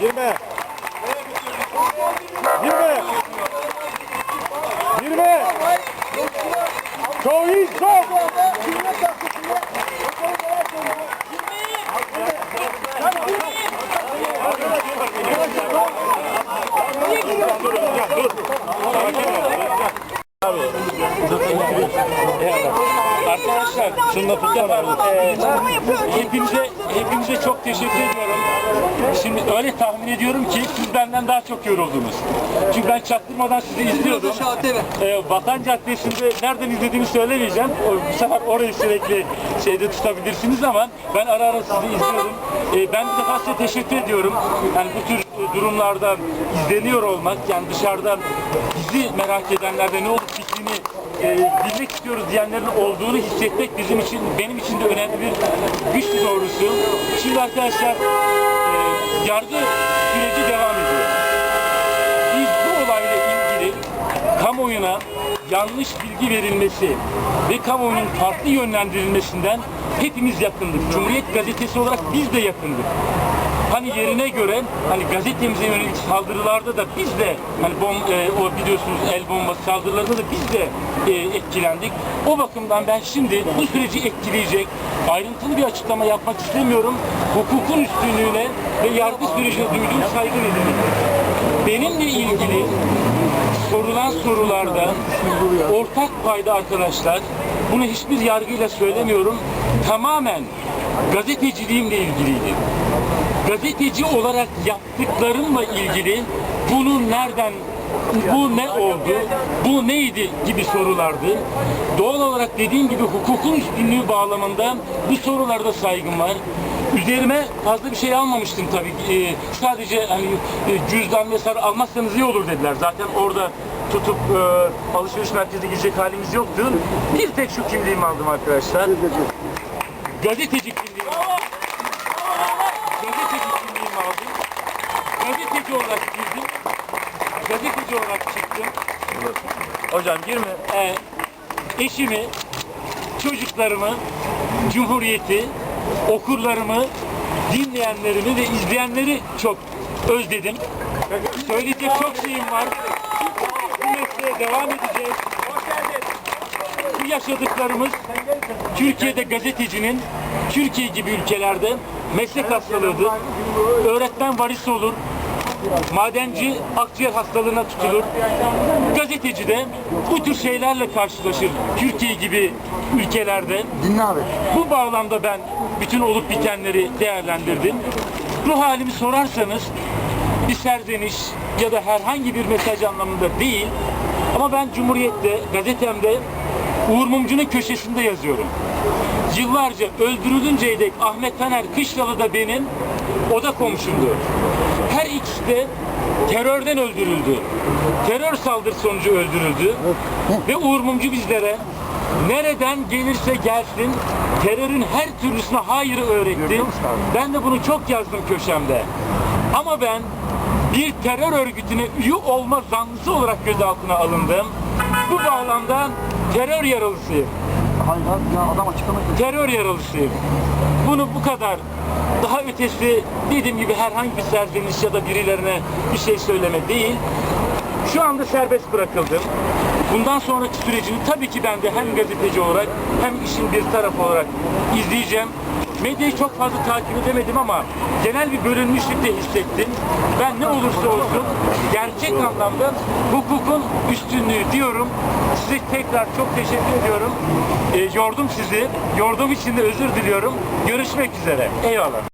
20 20 20 Çok iyi çok. Arkadaşlar şunu lafı yaparım. Ee, hepinize, hepinize çok teşekkür ediyorum. Şimdi öyle tahmin ediyorum ki siz benden daha çok yoruldunuz. Çünkü ben çaktırmadan sizi izliyordum. Ee, Vatan Caddesi'nde nereden izlediğimi söylemeyeceğim. O- Bu sefer orayı sürekli şeyde tutabilirsiniz ama ben ara ara sizi izliyorum. Ee, ben bir defa size teşekkür ediyorum. Yani bu tür durumlardan izleniyor olmak, yani dışarıdan bizi merak edenlerde ne olup bittiğini e, bilmek istiyoruz diyenlerin olduğunu hissetmek bizim için, benim için de önemli bir güçtü doğrusu. Şimdi arkadaşlar e, yargı süreci devam ediyor. Biz bu olayla ilgili kamuoyuna yanlış bilgi verilmesi ve kamuoyunun farklı yönlendirilmesinden hepimiz yakındık. Cumhuriyet Gazetesi olarak biz de yakındık. Hani yerine göre hani gazetemize yönelik saldırılarda da biz de hani bom, e, o biliyorsunuz el bombası saldırılarında da biz de e, etkilendik. O bakımdan ben şimdi bu süreci etkileyecek ayrıntılı bir açıklama yapmak istemiyorum. Hukukun üstünlüğüne ve yargı sürecine duyduğum saygı nedeniyle. Benimle ilgili sorulan sorularda ortak payda arkadaşlar bunu hiçbir yargıyla söylemiyorum tamamen gazeteciliğimle ilgiliydi. Gazeteci olarak yaptıklarımla ilgili bunu nereden bu ne oldu, bu neydi gibi sorulardı. Doğal olarak dediğim gibi hukukun üstünlüğü bağlamında bu sorularda saygım var. Üzerime fazla bir şey almamıştım tabii. Ee, sadece hani e, cüzdan vesaire almazsanız iyi olur dediler. Zaten orada tutup e, alışveriş merkezine gidecek halimiz yoktu. Bir tek şu kimliğimi aldım arkadaşlar. Gazeteci kimliğimi aldım. Gazeteci kimliğimi aldım. Gazeteci olarak girdim. Gazeteci olarak çıktım. Hocam girme. Ee, eşimi, çocuklarımı, Cumhuriyeti, okurlarımı, dinleyenlerimi ve izleyenleri çok özledim. Söyleyecek çok şeyim var. Bu mesleğe devam edeceğiz. Bu yaşadıklarımız Türkiye'de gazetecinin Türkiye gibi ülkelerde meslek hastalığıdır. Öğretmen varis olur. Madenci akciğer hastalığına tutulur. Gazeteci de bu tür şeylerle karşılaşır Türkiye gibi ülkelerde. Dinle abi. Bu bağlamda ben bütün olup bitenleri değerlendirdim. Ruh halimi sorarsanız bir serzeniş ya da herhangi bir mesaj anlamında değil. Ama ben Cumhuriyet'te, gazetemde Uğur Mumcu'nun köşesinde yazıyorum. Yıllarca öldürülünceye dek Ahmet Taner Kışlalı da benim oda komşumdu. Her ikisi de terörden öldürüldü. Terör saldırı sonucu öldürüldü. Ve Uğur Mumcu bizlere nereden gelirse gelsin terörün her türlüsüne hayır öğretti. Ben de bunu çok yazdım köşemde. Ama ben bir terör örgütüne üye olma zanlısı olarak gözaltına alındım. Bu bağlamda terör yaralısıyım. Hayır abi ya adam açıklama yapıyor. Terör yaralısıyım. Bunu bu kadar daha ötesi dediğim gibi herhangi bir serzeniş ya da birilerine bir şey söyleme değil. Şu anda serbest bırakıldım. Bundan sonraki sürecini tabii ki ben de hem gazeteci olarak hem işin bir tarafı olarak izleyeceğim. Medyayı çok fazla takip edemedim ama genel bir bölünmüşlük de hissettim. Ben ne olursa olsun gerçek anlamda hukukun üstünlüğü diyorum. Size tekrar çok teşekkür ediyorum. E, yordum sizi. Yorduğum için de özür diliyorum. Görüşmek üzere. Eyvallah.